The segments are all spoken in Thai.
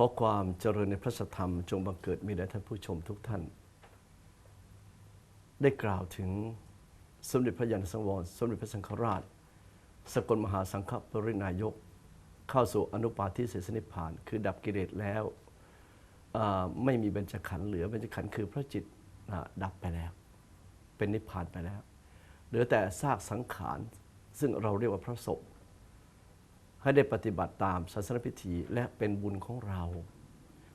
ขอความเจริญในพระธรรมจงบังเกิดมีแด่ท่านผู้ชมทุกท่าน ได้กล่าวถึงสมเด็จพระยาณสังวร สมเด็จพระสังฆราช สกลมหาสังฆปรินายก เข้าสู่อนุปาทิเสสนิพาน คือดับกิเลสแล้วไม่มีเบญจขันธ์เหลือเบญจขันธ์คือพระจิตดับไปแล้ว เป็นนิพพานไปแล้ว เหลือแต่ซากสังขารซึ่งเราเรียกว่าพระศพ ให้ได้ปฏิบัติตามศาสนพิธีและเป็นบุญของเรา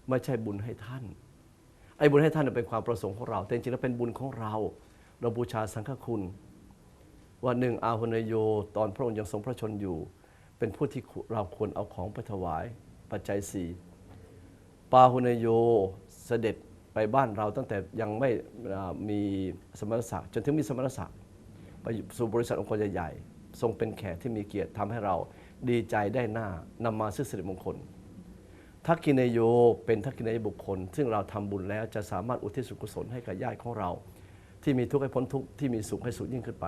ไม่ใช่บุญให้ท่าน ไอ้บุญให้ท่านเป็นความประสงค์ของเรา แต่จริงๆแล้วเป็นบุญของเรา เราบูชาสังฆคุณ ว่าหนึ่งอาหุนยโยตอนพระองค์ยังทรงพระชนอยู่ เป็นผู้ที่เราควรเอาของไปถวาย ปัจจัยสี่ปาหุนยโยเสด็จไปบ้านเราตั้งแต่ยังไม่มีสมณศักดิ์จนถึงมีสมณศักดิ์ไปสู่บริษัทองค์กรใหญ่ๆทรงเป็นแขกที่มีเกียรติทำให้เรา ดีใจได้หน้านำมาซึ่งสิริมงคลทักกินายโยเป็นทักกินายบุคคล ซึ่งเราทำบุญแล้วจะสามารถอุทิศส่วนกุศลให้กับญาติของเรา ที่มีทุกข์ให้พ้นทุกข์ที่มีสุขให้สุขยิ่งขึ้นไป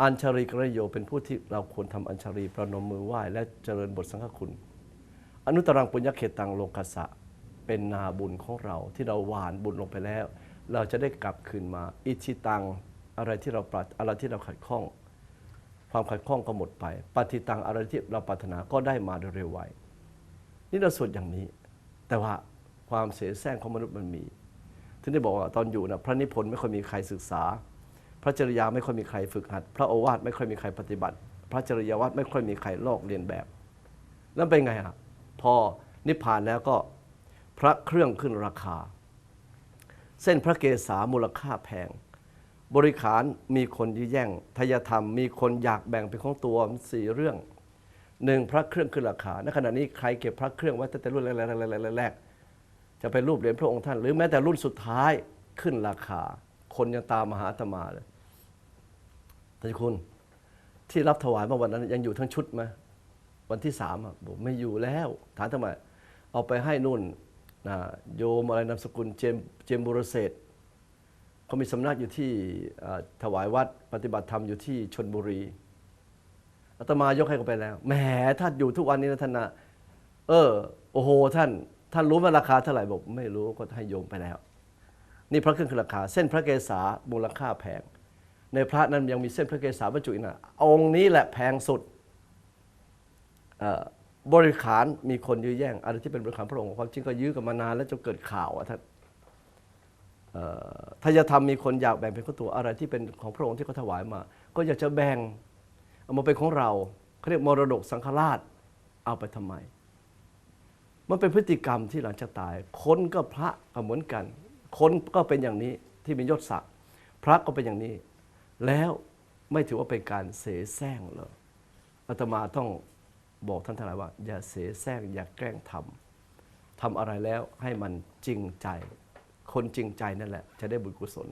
อัญชรีกระโยเป็นผู้ที่เราควรทำอัญชรีประนมมือไหว้และเจริญบทสังฆคุณ อนุตรังปุญญเขตังโลกัสะเป็นนาบุญของเราที่เราหวานบุญลงไปแล้ว เราจะได้กลับคืนมา อิชิตังอะไรที่เราปรารอะไรที่เราขัดข้อง ความขัดข้องก็หมดไป ปฏิตังอะไรที่เราปรารถนาก็ได้มาโดยเร็วไวนี่เราสวดอย่างนี้ แต่ว่าความเสียแซงของมนุษย์มันมีถึงได้บอกว่าตอนอยู่นะพระนิพนธ์ไม่ค่อยมีใครศึกษา พระจริยาไม่ค่อยมีใครฝึกหัด พระโอวาทไม่ค่อยมีใครปฏิบัติ พระจริยวัตรไม่ค่อยมีใครลอกเรียนแบบ แล้วเป็นไงอะพอนิพพานแล้วก็พระเครื่องขึ้นราคา เส้นพระเกศามูลค่าแพง บริขารมีคนยื้อแย่งทายธรรมมีคนอยากแบ่งเป็นของตัวสี่เรื่องหนึ่งพระเครื่องขึ้นราคา ณ ขณะนี้ใครเก็บพระเครื่องไว้ตั้งแต่รุ่นแรกๆจะเป็นรูปเหรียญพระองค์ท่าน หรือแม้แต่รุ่นสุดท้ายขึ้นราคา คนยังตามมหาตมาเลยท่านคุณที่รับถวายเมื่อวันนั้นยังอยู่ทั้งชุดไหมวันที่สามบอกไม่อยู่แล้วถามทำไมเอาไปให้นุ่นนะโยมอะไรนามสกุลเจมเจมบุรเศรษฐ เขามีสำนักอยู่ที่ถวายวัดปฏิบัติธรรมอยู่ที่ชนบุรีอาตมายกให้เขาไปแล้วแหมท่านอยู่ทุกวันนี้นะท่านนะเออโอ้โหท่าน ท่านรู้ว่าราคาเท่าไหร่บอกไม่รู้ก็ให้โยมไปแล้ว นี่พระเครื่องคือราคา เส้นพระเกศามูลค่าแพงในพระนั้นยังมีเส้นพระเกศาบรรจุอีกนะองค์นี้แหละแพงสุดบริขารมีคนยื้อแย่งอะไรที่เป็นบริขารพระองค์ความจริงก็ยื้อกันมานานแล้วจนเกิดข่าวอะท่าน เอ่อทายธรรมมีคนอยากแบ่งเป็นขอตัวอะไรที่เป็นของพระองค์ที่เขาถวายมา ก็อยากจะแบ่งเอามาเป็นของเราเขาเรียกมรดกสังฆราชเอาไปทำไม มันเป็นพฤติกรรมที่หลังจากตาย คนก็พระก็เหมือนกัน คนก็เป็นอย่างนี้ที่มียศศักดิ์พระก็เป็นอย่างนี้ แล้วไม่ถือว่าเป็นการเสแสร้งเหรออาตมาต้องบอกท่านทั้งหลายว่า อย่าเสแสร้งอย่าแกล้งทำทำอะไรแล้วให้มันจริงใจ คนจริงใจนั่นแหละ จะได้บุญกุศล